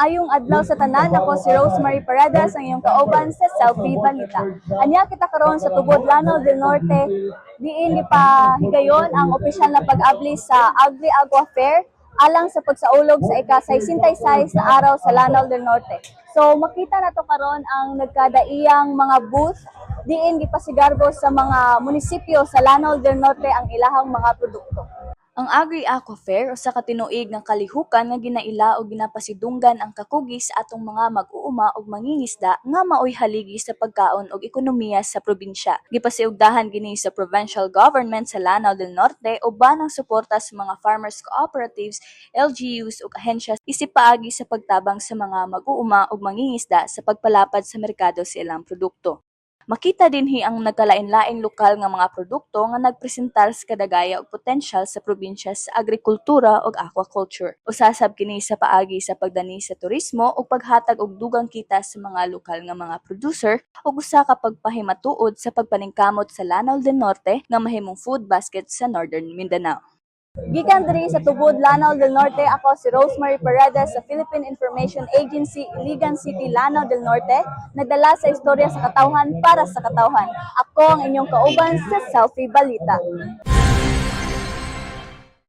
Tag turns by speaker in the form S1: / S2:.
S1: Maayong adlaw sa tanan, ako si Rosemary Paredes, ang iyong kauban sa Selfie Balita. Anya kita karon sa tubod Lanao del Norte, diin ni pa higayon ang opisyal na pag-abli sa Agri Agua Fair alang sa pagsaulog sa ika-66 na araw sa Lanao del Norte. So makita na to karon ang nagkadaiyang mga booth diin gipasigarbo sa mga munisipyo sa Lanao del Norte ang ilahang mga produkto. Ang Agri Aqua Fair usa ka tinuig ng kalihukan nga ginaila o ginapasidunggan ang kakugi sa atong mga mag-uuma ug mangingisda nga maoy haligi sa pagkaon ug ekonomiya sa probinsya. Gipasiugdahan gini sa provincial government sa Lanao del Norte uban ang suporta sa mga farmers cooperatives, LGUs ug ahensya isip paagi sa pagtabang sa mga mag-uuma ug mangingisda sa pagpalapad sa merkado sa ilang produkto. Makita dinhi ang nagkalain-laing lokal nga mga produkto nga nagpresentar sa kadagaya ug potensyal sa probinsya sa agrikultura ug aquaculture. Usasab kini sa paagi sa pagdani sa turismo ug paghatag og dugang kita sa mga lokal nga mga producer ug usa ka pagpahimatuod sa pagpaningkamot sa Lanao del Norte nga mahimong food basket sa Northern Mindanao. Gikan diri sa tubod Lanao del Norte, ako si Rosemary Paredes sa Philippine Information Agency, Iligan City, Lanao del Norte, nagdala sa istorya sa katawhan para sa katawhan. Ako ang inyong kauban sa Selfie Balita.